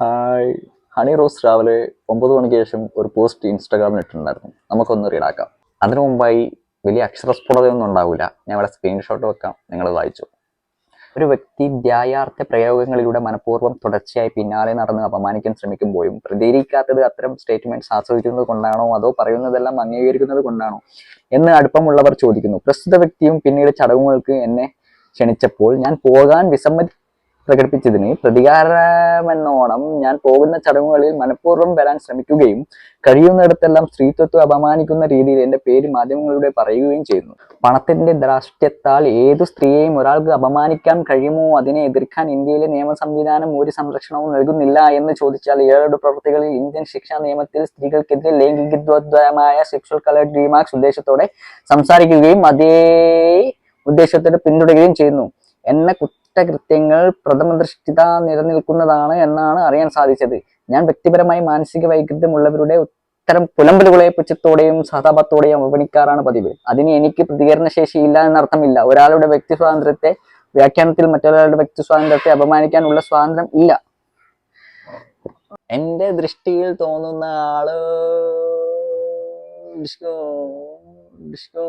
Hi. Honey Rose രാവിലെ ഒമ്പത് മണിക്ക് ശേഷം ഒരു പോസ്റ്റ് ഇൻസ്റ്റാഗ്രാമിൽ ഇട്ടിട്ടുണ്ടായിരുന്നു. നമുക്കൊന്ന് റീഡാക്കാം അതിനു മുമ്പായി വലിയ അക്ഷരസ്ഫുടതയൊന്നും ഉണ്ടാവില്ല ഞാൻ ഇവിടെ സ്ക്രീൻഷോട്ട് വെക്കാം. നിങ്ങൾ വായിച്ചു. ഒരു വ്യക്തി ധ്യായാർത്ഥ പ്രയോഗങ്ങളിലൂടെ മനഃപൂർവം തുടർച്ചയായി പിന്നാലെ നടന്ന് അപമാനിക്കാൻ ശ്രമിക്കുമ്പോഴും പ്രതികരിക്കാത്തത് അത്തരം സ്റ്റേറ്റ്മെന്റ്സ് ആസ്വദിക്കുന്നത് കൊണ്ടാണോ? അതോ പറയുന്നതെല്ലാം അംഗീകരിക്കുന്നത് കൊണ്ടാണോ? എന്ന് അടുപ്പമുള്ളവർ ചോദിക്കുന്നു. പ്രസ്തുത വ്യക്തിയും പിന്നീട് ചടങ്ങുകൾക്ക് എന്നെ ക്ഷണിച്ചപ്പോൾ ഞാൻ പോകാൻ വിസമ്മതി പ്രകടിപ്പിച്ചതിന് പ്രതികാരമെന്നോണം ഞാൻ പോകുന്ന ചടങ്ങുകളിൽ മനഃപൂർവം വരാൻ ശ്രമിക്കുകയും കഴിയുന്നിടത്തെല്ലാം സ്ത്രീത്വത്തെ അപമാനിക്കുന്ന രീതിയിൽ എന്റെ പേര് മാധ്യമങ്ങളിലൂടെ പറയുകയും ചെയ്യുന്നു. പണത്തിന്റെ ദ്രാഷ്ട്യത്താൽ ഏതു സ്ത്രീയെയും ഒരാൾക്ക് അപമാനിക്കാൻ കഴിയുമോ അതിനെ എതിർക്കാൻ ഇന്ത്യയിലെ നിയമ സംവിധാനം ഒരു സംരക്ഷണവും നൽകുന്നില്ല എന്ന് ചോദിച്ചാൽ ഏഴോട് പ്രവൃത്തികളിൽ ഇന്ത്യൻ ശിക്ഷാ നിയമത്തിൽ സ്ത്രീകൾക്കെതിരെ ലൈംഗികമായ സെക്ഷൽ കളർ റീമാർക്സ് ഉദ്ദേശത്തോടെ സംസാരിക്കുകയും അതേ ഉദ്ദേശത്തോടെ പിന്തുടരുകയും ചെയ്യുന്നു. എന്ന കുറ്റകൃത്യങ്ങൾ പ്രഥമ ദൃഷ്ടിത നിലനിൽക്കുന്നതാണ് എന്നാണ് അറിയാൻ സാധിച്ചത്. ഞാൻ വ്യക്തിപരമായി മാനസിക വൈകൃതമുള്ളവരുടെ ഇത്തരം പുലമ്പലുകളെ പുച്ഛത്തോടെയും സഹതാപത്തോടെയും അവഗണിക്കാറാണ് പതിവ്. അതിന് എനിക്ക് പ്രതികരണ ശേഷിയില്ല എന്നർത്ഥമില്ല. ഒരാളുടെ വ്യക്തി സ്വാതന്ത്ര്യത്തെ വ്യാഖ്യാനത്തിൽ മറ്റൊരാളുടെ വ്യക്തി സ്വാതന്ത്ര്യത്തെ അപമാനിക്കാനുള്ള സ്വാതന്ത്ര്യം ഇല്ല. എന്റെ ദൃഷ്ടിയിൽ തോന്നുന്ന ആൾ ഡിസ്കോ ഡിസ്കോ.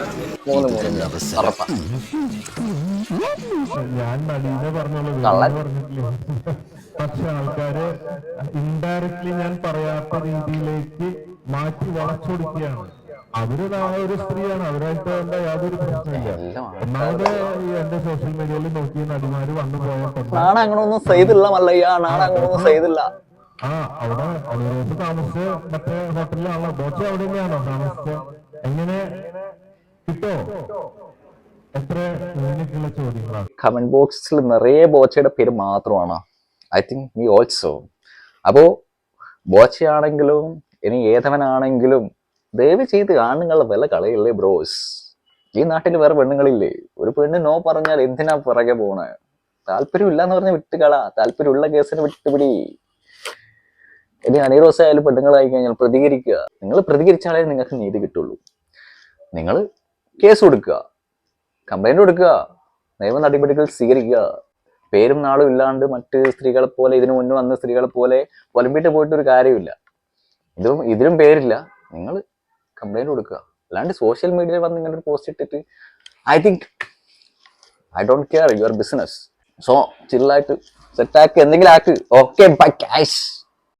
മൂന്ന് മൂന്ന് ഉറപ്പാ. ഞാൻ നടീനെ പറഞ്ഞോളൂ. പറഞ്ഞിട്ടില്ല. പക്ഷെ ആൾക്കാര് ഇൻഡയറക്ട്ലി ഞാൻ പറയാത്ത രീതിയിലേക്ക് മാറ്റി വളച്ചൊടുക്കുകയാണ്. അവർ ഒരു സ്ത്രീയാണ് അവരായിട്ട് എന്താ യാതൊരു പ്രശ്നമില്ല ഒന്നാമത് ഈ എന്റെ സോഷ്യൽ മീഡിയയിൽ നോക്കിയ നടിമാര് വന്നു പോയ പെണ്ണ് അങ്ങനൊന്നും ചെയ്തില്ല മല്ലയ്യ അങ്ങനൊന്നും ചെയ്തില്ല. ആ അവിടെ അവിടെ താമസിച്ച് മറ്റേ ഹോട്ടലിലാണോ ബോച്ച അവിടെ തന്നെയാണോ താമസിച്ചത് കമന്റ് ബോക്സിൽ നിറയെ ബോച്ചയുടെ പേര് മാത്രമാണ്. ഐ തിങ്ക് മീ ഓൾസോ അപ്പോ ബോച്ചയാണെങ്കിലും ഇനി ഏതവനാണെങ്കിലും ദയവ് ചെയ്ത് ആണുങ്ങളുടെ വില കളയില്ലേ ബ്രോസ് ഈ നാട്ടിൽ വേറെ പെണ്ണുങ്ങളില്ലേ? ഒരു പെണ്ണ് നോ പറഞ്ഞാൽ എന്തിനാ പിറകെ പോണേ? താല്പര്യമില്ല എന്ന് പറഞ്ഞ് വിട്ടുകള. താല്പര്യമുള്ള കേസിന് വിട്ടുപിടി. ഇനി അനീറോസ് ആയാലും പെണ്ണുങ്ങളായി കഴിഞ്ഞാൽ പ്രതികരിക്കുക. നിങ്ങൾ പ്രതികരിച്ചാലേ നിങ്ങൾക്ക് നീതി കിട്ടുള്ളൂ. നിങ്ങൾ കേസ് കൊടുക്കുക. കംപ്ലൈന്റ് കൊടുക്കുക. നിയമ നടപടികൾ സ്വീകരിക്കുക. പേരും നാളും ഇല്ലാണ്ട് മറ്റ് സ്ത്രീകളെ പോലെ ഇതിനു മുന്നേ വന്ന സ്ത്രീകളെ പോലെ ഒലിമ്പിട്ട് പോയിട്ട് ഒരു കാര്യമില്ല. ഇതും ഇതിലും പേരില്ല. നിങ്ങൾ കംപ്ലൈന്റ് കൊടുക്കുക. അല്ലാണ്ട് സോഷ്യൽ മീഡിയയിൽ വന്ന് ഇങ്ങനെ ഒരു പോസ്റ്റ് ഇട്ടിട്ട് I think I don't care your business so ചില്ലായിട്ട് സെറ്റാക്ക് എന്തെങ്കിലും ആക്ക്. Okay bye cash